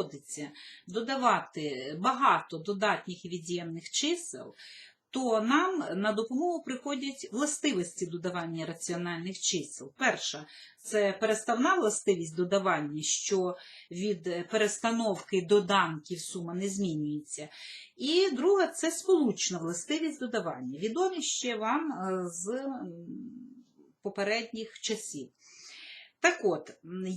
доводиться додавати багато додатніх і від'ємних чисел, то нам на допомогу приходять властивості додавання раціональних чисел. Перша це переставна властивість додавання, що від перестановки доданків сума не змінюється. І друга це сполучна властивість додавання. Відомі ще вам е, з попередніх часів. Так от,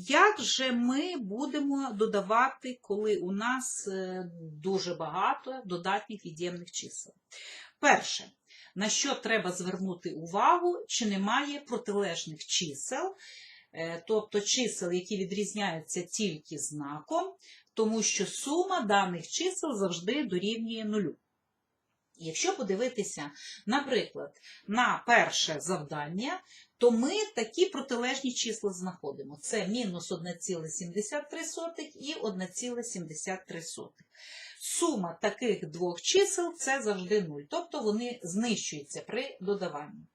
як же ми будемо додавати, коли у нас е, дуже багато додатніх від'ємних чисел? Перше, на що треба звернути увагу, чи немає протилежних чисел, е, тобто чисел, які відрізняються тільки знаком, тому що сума даних чисел завжди дорівнює нулю. Якщо подивитися, наприклад, на перше завдання, то ми такі протилежні числа знаходимо. Це мінус 1,73 і 1,73. Сума таких двох чисел це завжди 0, тобто вони знищуються при додаванні.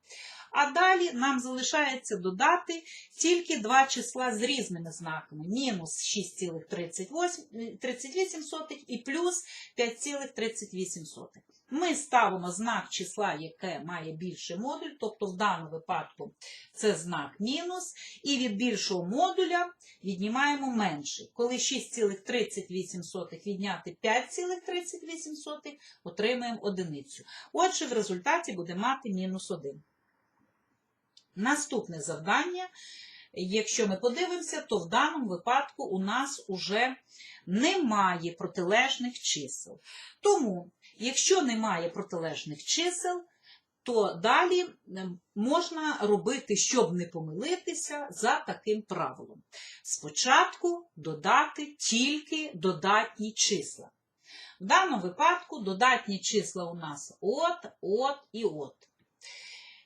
А далі нам залишається додати тільки два числа з різними знаками: мінус 6,38 і плюс 5,38. Ми ставимо знак числа, яке має більший модуль, тобто в даному випадку це знак мінус, і від більшого модуля віднімаємо менший. Коли 6,38 відняти 5,38, отримаємо одиницю. Отже, в результаті буде мати мінус 1. Наступне завдання, якщо ми подивимося, то в даному випадку у нас уже немає протилежних чисел. Тому, якщо немає протилежних чисел, то далі ем, можна робити, щоб не помилитися, за таким правилом. Спочатку додати тільки додатні числа. В даному випадку додатні числа у нас от, от і от.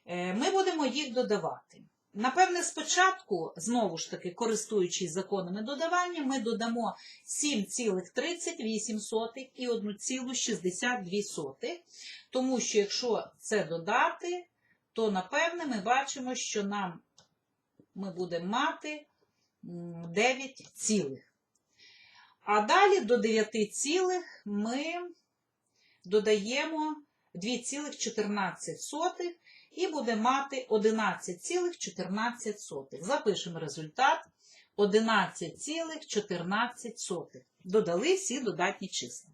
Е, Ми будемо їх додавати. Напевне, спочатку, знову ж таки, користуючись законами додавання, ми додамо 7,38 і 1,62. Тому що якщо це додати, то напевне ми бачимо, що нам ми будемо мати 9 цілих. А далі до 9 цілих ми додаємо 2,14 і буде мати 11,14. Запишемо результат 11,14. Додали всі додатні числа.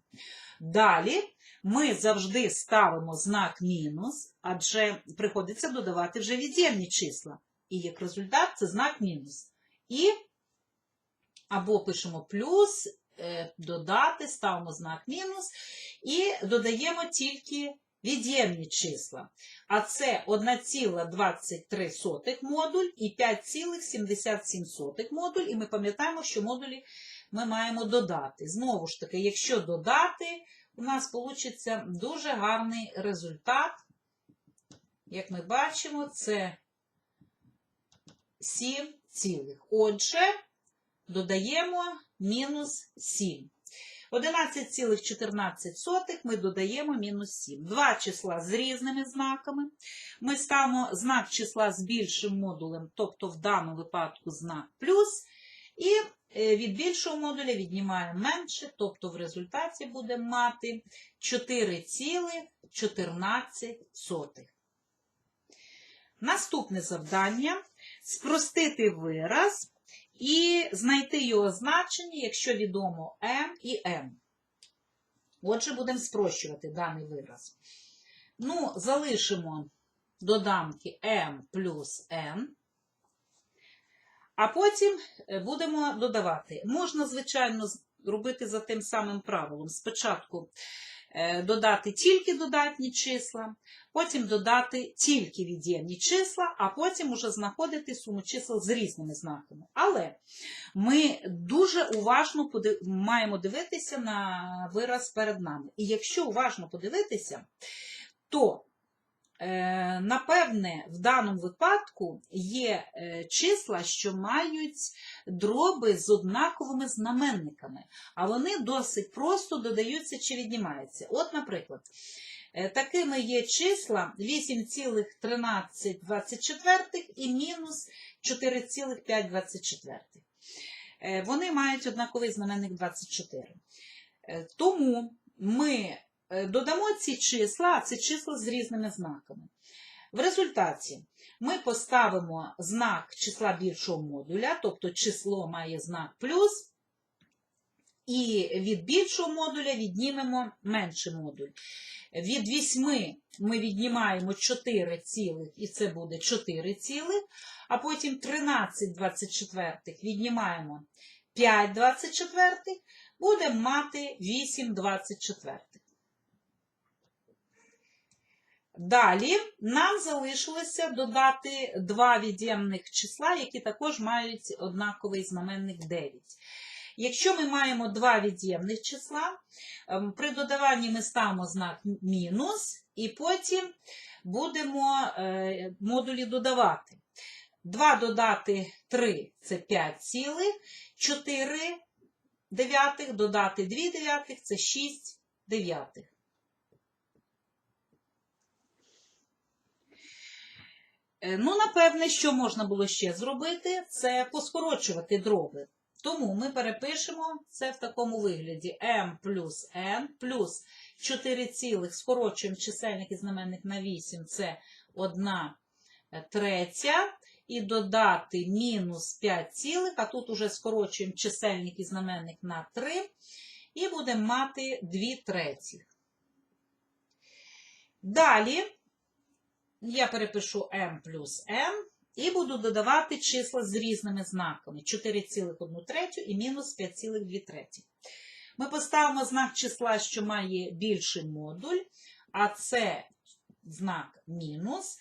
Далі ми завжди ставимо знак мінус, адже приходиться додавати вже від'ємні числа. І як результат це знак мінус. І або пишемо плюс, е, додати, ставимо знак мінус і додаємо тільки від'ємні числа. А це 1,23 модуль і 5,77 модуль. І ми пам'ятаємо, що модулі ми маємо додати. Знову ж таки, якщо додати, у нас вийде дуже гарний результат. Як ми бачимо, це 7 цілих. Отже, додаємо мінус 7. 11,14 ми додаємо мінус 7. Два числа з різними знаками. Ми ставимо знак числа з більшим модулем, тобто в даному випадку знак плюс. І е, від більшого модуля віднімаємо менше, тобто в результаті будемо мати 4,14. Наступне завдання спростити вираз і знайти його значення, якщо відомо m і n. Отже, будемо спрощувати даний вираз. Ну, залишимо доданки m плюс n. А потім е, будемо додавати. Можна, звичайно, робити за тим самим правилом. Спочатку додати тільки додатні числа, потім додати тільки від'ємні числа, а потім уже знаходити суму чисел з різними знаками. Але ми дуже уважно маємо дивитися на вираз перед нами. І якщо уважно подивитися, то Е, Напевне, в даному випадку є е, числа, що мають дроби з однаковими знаменниками, а вони досить просто додаються чи віднімаються. От, наприклад, е, такими є числа 8,1324 і мінус 4,524. е, вони мають однаковий знаменник 24. Е, Тому ми е, додамо ці числа, а це числа з різними знаками. В результаті ми поставимо знак числа більшого модуля, тобто число має знак плюс, і від більшого модуля віднімемо менший модуль. Від 8 ми віднімаємо 4 цілих, і це буде 4 цілих, а потім 13 24 віднімаємо 5 24, будемо мати 8 24. Далі нам залишилося додати два від'ємних числа, які також мають однаковий знаменник 9. Якщо ми маємо два від'ємних числа, ем, при додаванні ми ставимо знак мінус, і потім будемо е, модулі додавати. 2 додати 3 це 5 цілих, 4 дев'ятих додати 2 дев'ятих це 6 дев'ятих. Ну, напевне, що можна було ще зробити, це поскорочувати дроби. Тому ми перепишемо це в такому вигляді m плюс n плюс 4 цілих, скорочуємо чисельник і знаменник на 8, це 1 третя, і додати мінус 5 цілих, а тут уже скорочуємо чисельник і знаменник на 3, і будемо мати 2 третіх. Далі я перепишу m плюс n і буду додавати числа з різними знаками 4,1 третю і мінус 5,2 треті. Ми поставимо знак числа, що має більший модуль, а це знак мінус.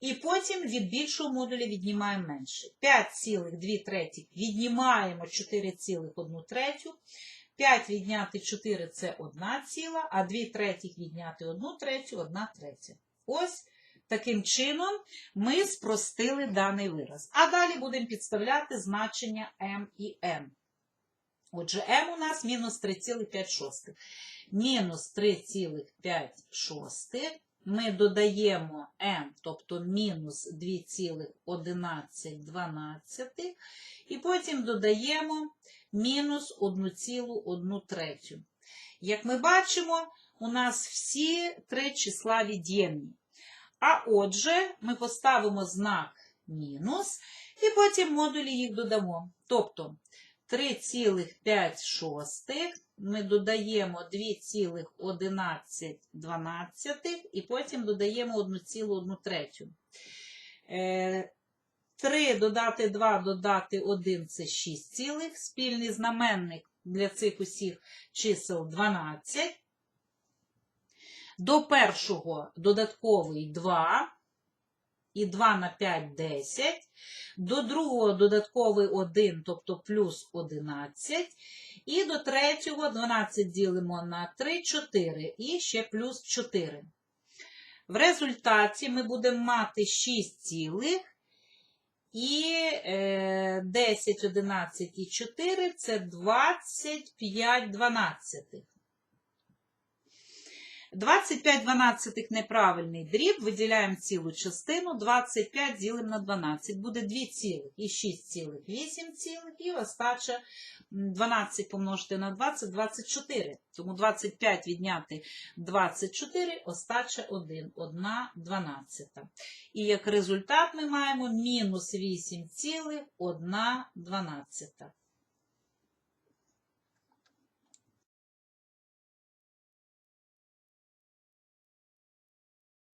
І потім від більшого модуля віднімаємо менший. 5,2 третіх віднімаємо 4,1 третю. 5 відняти 4 це 1 ціла, а 2 третіх відняти 1 третю, 1 третя. Ось таким чином ми спростили даний вираз. А далі будемо підставляти значення m і n. Отже, m у нас мінус 3,5. Мінус 3,5 ми додаємо m, тобто мінус 2,11, і потім додаємо мінус 1,1 третю. Як ми бачимо, у нас всі три числа від'ємні. А отже, ми поставимо знак мінус, і потім модулі їх додамо. Тобто 3,5 ми додаємо 2,11 і потім додаємо 1,1 третю. 3 додати 2 додати 1 це 6 цілих. Спільний знаменник для цих усіх чисел 12. До першого додатковий 2. І 2 на 5 – 10. До другого додатковий 1, тобто плюс 11. І до третього 12 ділимо на 3, 4. І ще плюс 4. В результаті ми будемо мати 6 цілих. І е, 10, 11 і 4 – це 25 дванадцятих. 25 дванадцятих неправильний дріб, виділяємо цілу частину, 25 ділимо на 12, буде 2 цілих, і 6 цілих, 8 цілих, і остача 12 помножити на 20, 24. Тому 25 відняти 24, остача 1, 1 дванадцята. І як результат ми маємо мінус 8 цілих, 1 дванадцята.